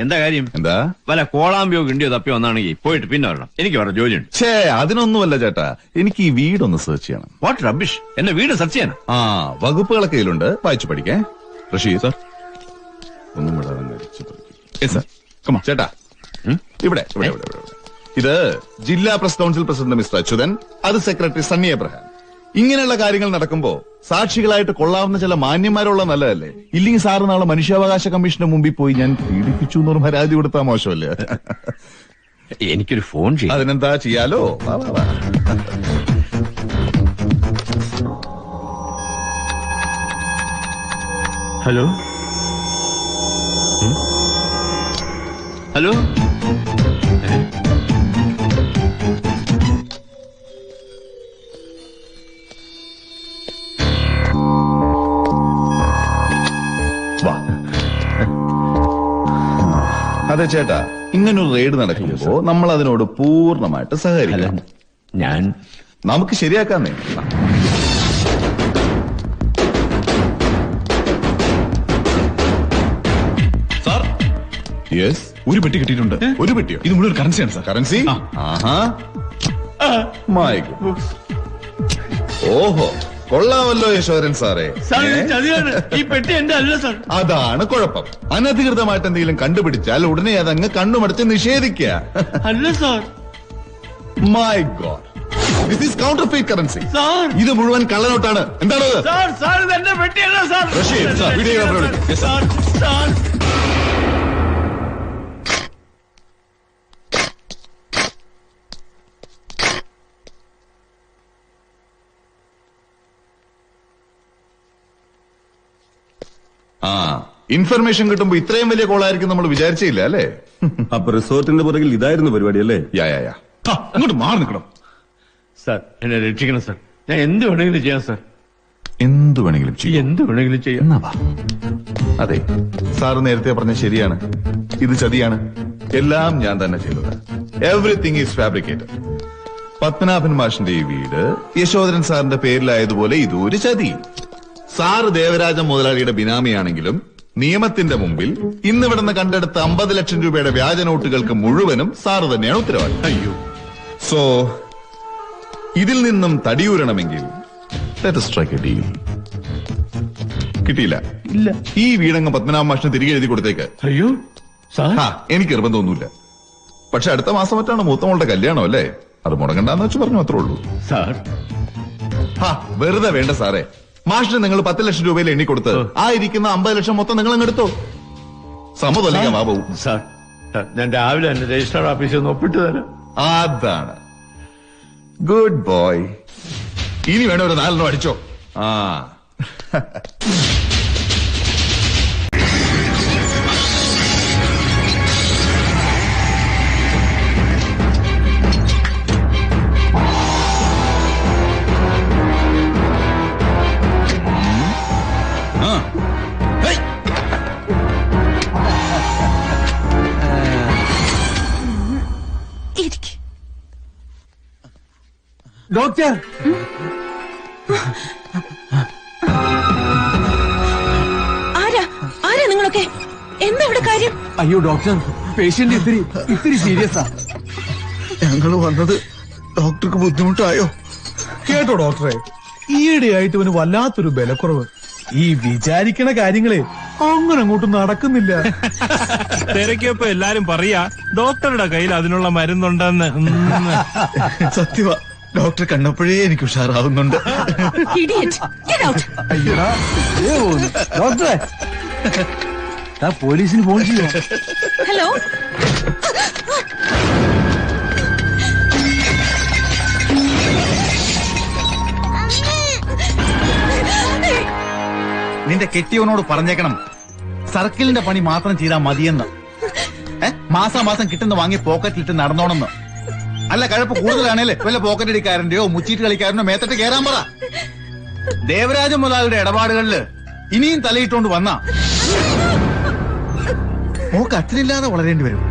എന്താ കാര്യം? എന്താ? വല്ല കോളാമ്പിയോ കിണ്ടിയോ തപ്പി വന്നാണെങ്കിൽ പോയിട്ട് പിന്നെ വരണം. എനിക്ക് വേറെ ജോലിയുണ്ട്. ഛേ അതിനൊന്നുമല്ല ചേട്ടാ. എനിക്ക് ഈ വീടൊന്ന് സെർച്ച് ചെയ്യണം. വാട്ട് റബിഷ് എന്നെ വീട് സെർച്ച് ചെയ്യണം. ആ വകുപ്പുകളൊക്കെ കയ്യിലുണ്ട്. വായിച്ചു പഠിക്കേ. ഋഷി സർ. ഒന്നും വിടാതെ പഠിക്ക്. ചേട്ടാ. ഉം? ഇവിടെ ഇവിടെ ഇവിടെ ഇവിടെ ഇവിടെ. ഇത് ജില്ലാ press council president mister Achuthan അത് സെക്രട്ടറി സണ്ണി എബ്രഹാം. ഇങ്ങനെയുള്ള കാര്യങ്ങൾ നടക്കുമ്പോ സാക്ഷികളായിട്ട് കൊള്ളാവുന്ന ചില മാന്യന്മാരുള്ള നല്ലതല്ലേ? ഇല്ലെങ്കിൽ സാറ് നാളെ മനുഷ്യാവകാശ കമ്മീഷന് മുമ്പിൽ പോയി ഞാൻ പീഡിപ്പിച്ചു എന്നൊരു പരാതി കൊടുത്താൽ മോശമല്ലേ? എനിക്കൊരു ഫോൺ ചെയ്യും. അതിനെന്താ ചെയ്യാലോ? വാ, വാ, വാ. ഹലോ? ഹലോ? അതെ ചേട്ടാ ഇങ്ങനൊരു റെയ്ഡ് നടക്കുമ്പോ നമ്മൾ അതിനോട് പൂർണമായിട്ട് സഹകരിക്കണം. ഞാൻ നമുക്ക് ശരിയാക്കാന്നേ സാർ യെസ് ഒരു പെട്ടി കിട്ടിയിട്ടുണ്ട്. ഒരു പെട്ടിയോ? ഇത് മുഴുവൻ കറൻസിയാണ് സാർ കറൻസി. ആഹാ. മൈ ഓഹോ. കൊള്ളാമല്ലോ യശോധരൻ സാറേ. ഈ പെട്ടി എന്റെ അല്ല സാർ. അതാണ് കുഴപ്പം. അനധികൃതമായിട്ട് എന്തെങ്കിലും കണ്ടുപിടിച്ചാൽ ഉടനെ അതങ്ങ് കണ്ണുമടച്ച് നിഷേധിക്കുക. അല്ല sir. My god this is counterfeit currency sir. ഇത് മുഴുവൻ കള്ളനോട്ടാണ്. എന്താണ് സാർ സാർ ഇത് എന്റെ പെട്ടിയല്ല സാർ റഷീദ്, സാർ, വീഡിയോഗ്രാഫറെ വിളിക്ക്. Yes, sir. സാർ സാർ ആ ഇൻഫർമേഷൻ കിട്ടുമ്പോ ഇത്രയും വലിയ കോളായിരിക്കും നമ്മൾ വിചാരിച്ചില്ല അല്ലേ? അപ്പൊ റിസോർട്ടിന്റെ പുറകിൽ ഇതായിരുന്നു പരിപാടി അല്ലേ? യാ യാ യാ. അങ്ങോട്ട് മാറി നിൽക്കണം. സാർ എന്നെ രക്ഷിക്കണം സാർ. ഞാൻ എന്ത് വേണമെങ്കിലും ചെയ്യാം സാർ. എന്തു വേണമെങ്കിലും ചെയ്യാം. എന്ത് വേണമെങ്കിലും ചെയ്യാം. എന്നാ വാ. അതെ സാറ് നേരത്തെ പറഞ്ഞ ശരിയാണ്. ഇത് ചതിയാണ്. എല്ലാം ഞാൻ തന്നെ ചെയ്തത് എവറിത്തിങ് ഈസ് ഫാബ്രിക്കേറ്റഡ് പത്മനാഭൻ മാഷിന്റെ ഈ വീട് യശോധരൻ സാറിന്റെ പേരിലായതുപോലെ ഇതൊരു ഒരു ചതി. സാറ് ദേവരാജ മുതലാളിയുടെ ബിനാമിയാണെങ്കിലും നിയമത്തിന്റെ മുമ്പിൽ ഇന്ന് ഇവിടുന്ന് കണ്ടെടുത്ത അമ്പത് ലക്ഷം രൂപയുടെ വ്യാജ നോട്ടുകൾക്ക് മുഴുവനും സാറ് തന്നെയാണ് ഉത്തരവാദി. അയ്യോ. സോ ഇതിൽ നിന്നും തടിയൂരണമെങ്കിൽ let us strike a deal. കിട്ടിയില്ല. ഇല്ല. ഈ വീടങ്ങ് പത്മനാഭ മാഷിന് തിരികെ എഴുതി കൊടുത്തേക്ക്. അയ്യോ സാർ. ആ എനിക്ക് നിർബന്ധമൊന്നുമില്ല. പക്ഷെ അടുത്ത മാസം മറ്റാണ് മൂത്തമോളുടെ കല്യാണം അല്ലേ? അത് മുടങ്ങണ്ടെന്ന് വെച്ച് പറഞ്ഞു അത്രേ ഉള്ളൂ. സാർ. ഹാ വെറുതെ വേണ്ട സാറേ. മാഷിന് നിങ്ങൾ പത്ത് ലക്ഷം രൂപയിൽ എണ്ണി കൊടുത്ത് ആ ഇരിക്കുന്ന അമ്പത് ലക്ഷം മൊത്തം നിങ്ങൾ അങ്ങ് എടുത്തോ? സമ്മതമല്ലെങ്കിൽ ബാബു. സാർ ഞാൻ രാവിലെ തന്നെ രജിസ്റ്റർ ഓഫീസിൽ നിന്ന് ഒപ്പിട്ട് തരാം. അതാണ്. ഗുഡ് ബോയ് ഇനി വേണം ഒരു നാലെണ്ണം അടിച്ചോ. ആ. ഡോക്ടർ. ആരാ? ആരാ നിങ്ങളൊക്കെ? എന്താ ഇവിടെ കാര്യം? അയ്യോ ഡോക്ടർ. പേഷ്യന്റ് ഇത്തിരി ഇത്തിരി ആ. ഞങ്ങൾ വന്നത് ഡോക്ടർക്ക് ബുദ്ധിമുട്ടായോ? കേട്ടോ ഡോക്ടറെ. ഈയിടെയായിട്ട് ഇവന് വല്ലാത്തൊരു ബലക്കുറവ്. ഈ വിചാരിക്കണ കാര്യങ്ങളെ അങ്ങനെ അങ്ങോട്ടും നടക്കുന്നില്ല. തിരക്കിയപ്പോ എല്ലാരും പറയാ ഡോക്ടറുടെ കയ്യിൽ അതിനുള്ള മരുന്നുണ്ടെന്ന്. സത്യവ. ഡോക്ടർ കണ്ടപ്പോഴേ എനിക്ക് ഉഷാറാവുന്നുണ്ട്. ഡോക്ടറെ. പോലീസിന് ഫോൺ ചെയ്യോ? ഹലോ നിന്റെ കെട്ടിയവനോട് പറഞ്ഞേക്കണം. സർക്കിളിന്റെ പണി മാത്രം ചെയ്താൽ മതിയെന്ന്. മാസാമാസം കിട്ടുന്ന വാങ്ങി പോക്കറ്റിലിട്ട് നടന്നോണെന്ന്. അല്ല കഴപ്പ് കൂടുതലാണേലേ? വല്ല പോക്കറ്റ് അടിക്കാരന്റെയോ മുച്ചീട്ട് കളിക്കാരനോ മേത്തട്ട് കേറാൻ പറ. ദേവരാജ മുതലാളിയുടെ ഇടപാടുകളിൽ ഇനിയും തലയിട്ടുകൊണ്ട് വന്നാ. മോക്ക് അച്ഛനില്ലാതെ വളരേണ്ടി വരും.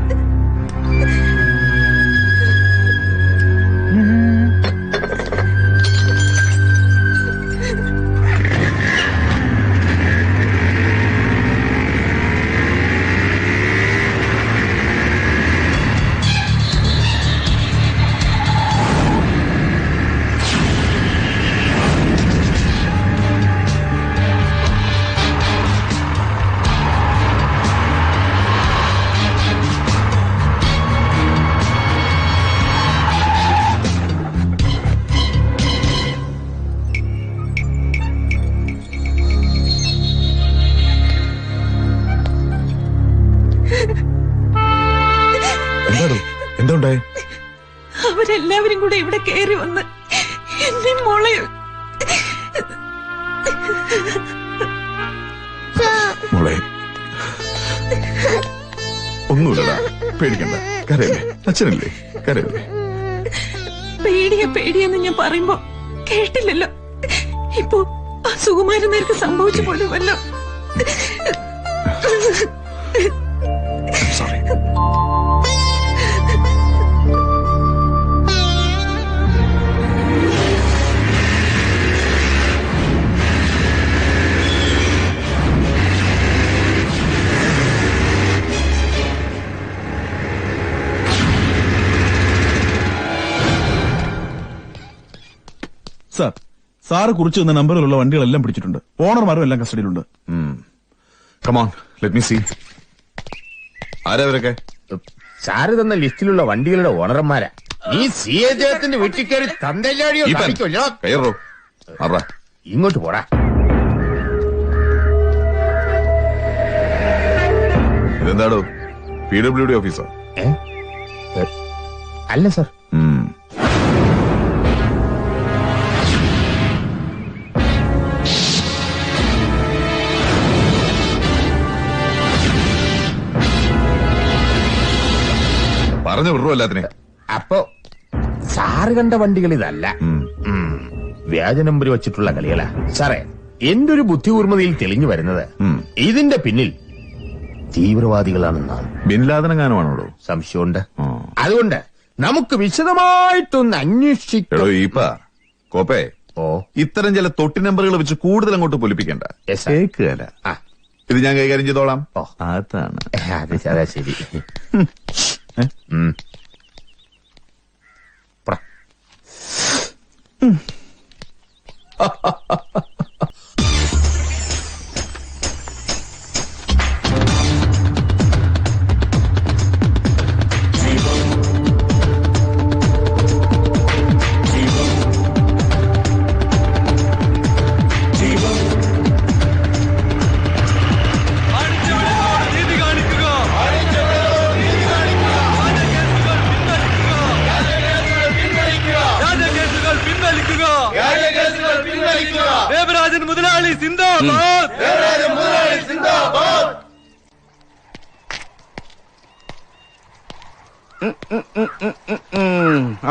അവരെല്ലാവരും കൂടെ ഇവിടെ കയറി വന്ന് എന്നെ മോളെ മോളെ. ഒന്നുമില്ലടാ. പേടിക്കണ്ട. കരയല്ലേ? അച്ഛനല്ലേ? കരയല്ലേ? പേടിയ പേടിയെന്ന് ഞാൻ പറയുമ്പോ കേട്ടില്ലല്ലോ. ഇപ്പോ ആ സുകുമാരൻ നേർക്ക് സംഭവിച്ചു പോലുമല്ലോ. സോറി സാറ് കുറിച്ച് തന്ന നമ്പറിലുള്ള വണ്ടികളെല്ലാം പിടിച്ചിട്ടുണ്ട്. ഓണർമാരും എല്ലാം കസ്റ്റഡിയിലുണ്ട്. Come on let me see ആരാ അവരൊക്കെ സാറ് തന്ന ലിസ്റ്റിലുള്ള വണ്ടികളുടെ ഓണർമാരാ. നീ സി എ ജയത്തിന്റെ വീട്ടിൽ കയറി തന്തല്ലാടിയോ കയറോ. ഇങ്ങോട്ട് പോടാ. ഇതെന്താടോ? പി ഡബ്ല്യു ഡി ഓഫീസോ അല്ല സാർ. പറഞ്ഞു വിടുവോ എല്ലാത്തിനെ അപ്പൊ സാറ് കണ്ട വണ്ടികൾ ഇതല്ല. വ്യാജ നമ്പർ വെച്ചിട്ടുള്ള കളികളാ. സാറേ എന്റെ ഒരു ബുദ്ധി തെളിഞ്ഞു വരുന്നത്? ഇതിന്റെ പിന്നിൽ തീവ്രവാദികളാണെന്നാണ്. ബിൻ ലാദനങ്ങാനുമാണോടോ സംശയമുണ്ട്. അതുകൊണ്ട് നമുക്ക് വിശദമായിട്ടൊന്ന് അന്വേഷിക്കാം. ഈപ്പ. കോപ്പേ ഓ. ഇത്തരം ചില തൊട്ടി നമ്പറുകൾ വെച്ച് കൂടുതൽ അങ്ങോട്ട് പൊലിപ്പിക്കണ്ട. ഇത് ഞാൻ കൈകാര്യം ചെയ്തോളാം. ഓ. അതാണ് അത് അതാ ശരി.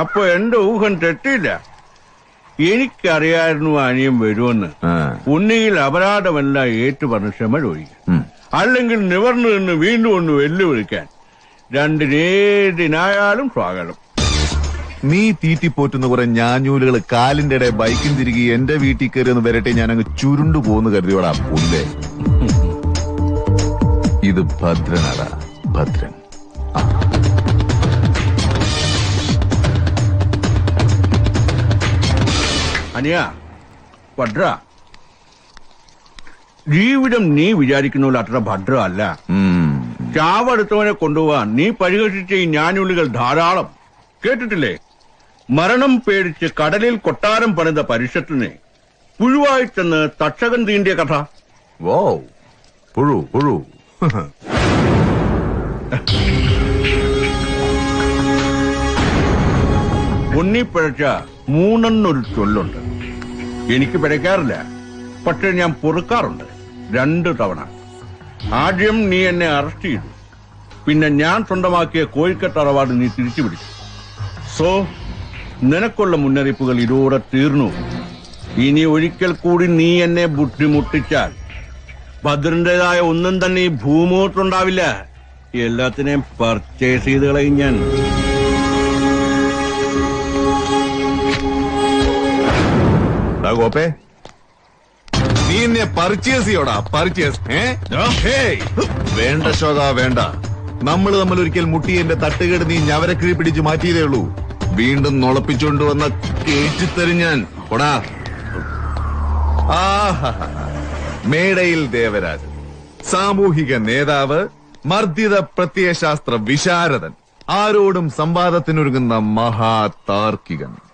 അപ്പൊ എന്റെ ഊഹം തെറ്റില്ല. എനിക്കറിയായിരുന്നു അനിയൻ വരുമെന്ന്. ആ. ഉണ്ണിയിൽ അപരാധമെല്ലാം ഏറ്റുപറഞ്ഞ് ക്ഷമ ചോദിക്കും. അല്ലെങ്കിൽ നിവർന്നു നിന്ന് വീണ്ടും ഒന്ന് വെല്ലുവിളിക്കാൻ. രണ്ടിനേതിനായാലും സ്വാഗതം. നീ തീറ്റിപ്പോറ്റുന്ന കുറെ ഞാഞ്ഞൂലുകൾ കാലിന്റെ ഇടയിൽ ബൈക്കും തിരികെ എന്റെ വീട്ടിൽ കയറി ഒന്ന് വരട്ടെ ഞാൻ അങ്ങ് ചുരുണ്ടു പോകുന്നു കരുതിയോടാ പുല്ലേ. ഇത് ഭദ്രനടാ ഭദ്രൻ. അനിയ ഭദ്ര. ജീവിതം നീ വിചാരിക്കുന്ന പോലെ അത്ര ഭദ്ര അല്ല. ചാവടുത്തവനെ കൊണ്ടുപോവാൻ നീ പരിഹസിച്ച ഈ ഞാനുള്ളികൾ ധാരാളം. കേട്ടിട്ടില്ലേ? മരണം പേടിച്ച് കടലിൽ കൊട്ടാരം പണിത പരിഷത്തിനെ പുഴുവായി ചെന്ന് തക്ഷകൻ തീണ്ടിയ കഥ. വോ. പുഴു പുഴു. ഉണ്ണി പിഴച്ച മൂന്നെന്നൊരു ചൊല്ലുണ്ട്. എനിക്ക് പിഴയ്ക്കാറില്ല. പക്ഷെ ഞാൻ പൊറുക്കാറുണ്ട്. രണ്ടു തവണ. ആദ്യം നീ എന്നെ അറസ്റ്റ് ചെയ്തു. പിന്നെ ഞാൻ സ്വന്തമാക്കിയ കോഴിക്കട്ടറവാട് നീ തിരിച്ചു പിടിച്ചു സോ നിനക്കുള്ള മുന്നറിയിപ്പുകൾ ഇതോടെ തീർന്നു. ഇനി ഒരിക്കൽ കൂടി നീ എന്നെ ബുദ്ധിമുട്ടിച്ചാൽ ഭദ്രന്റേതായ ഒന്നും തന്നെ ഈ ഭൂമുഖത്തുണ്ടാവില്ല. എല്ലാത്തിനെയും പർച്ചേസ് ചെയ്ത് കളയും ഞാൻ. ഡാ ഗോപേ? നീ എന്നെ പർച്ചേസ് ചെയ്യോടാ പർച്ചേസ് ഏ? ഹേയ്. വേണ്ട ശോക വേണ്ട. നമ്മൾ തമ്മിൽ ഒരിക്കൽ മുട്ടി എന്റെ തട്ടുകേട് നീ ഞവരക്കിഴി പിടിച്ച് മാറ്റിയതേ ഉള്ളൂ. വീണ്ടും നുളപ്പിച്ചുകൊണ്ട് വന്ന കേറ്റിത്തരും ഞാൻ. കൊടാ ആഹാ. മേടയിൽ ദേവരാജൻ സാമൂഹിക നേതാവ് മർദ്ദിത പ്രത്യയശാസ്ത്ര വിശാരദൻ ആരോടും സംവാദത്തിനൊരുങ്ങുന്ന മഹാതാർക്കികൻ.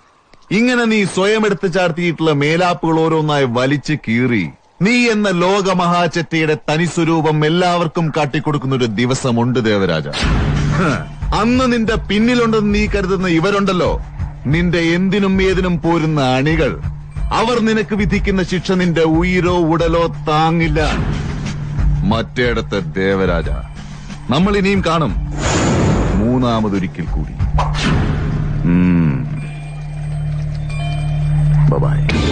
ഇങ്ങനെ നീ സ്വയം എടുത്തു ചാർത്തിയിട്ടുള്ള മേലാപ്പുകൾ ഓരോന്നായി വലിച്ചു കീറി. നീ എന്ന ലോകമഹാചറ്റയുടെ തനിസ്വരൂപം എല്ലാവർക്കും കാട്ടിക്കൊടുക്കുന്ന ഒരു ദിവസമുണ്ട് ദേവരാജ. അന്ന് നിന്റെ പിന്നിലുണ്ടെന്ന് നീ കരുതുന്ന ഇവരുണ്ടല്ലോ. നിന്റെ എന്തിനും ഏതിനും പോരുന്ന അണികൾ. അവർ നിനക്ക് വിധിക്കുന്ന ശിക്ഷ നിന്റെ ഉയിരോ ഉടലോ താങ്ങില്ല. മറ്റേടത്തെ ദേവരാജ നമ്മൾ ഇനിയും കാണും. മൂന്നാമതൊരിക്കൽ കൂടി. Bye-bye.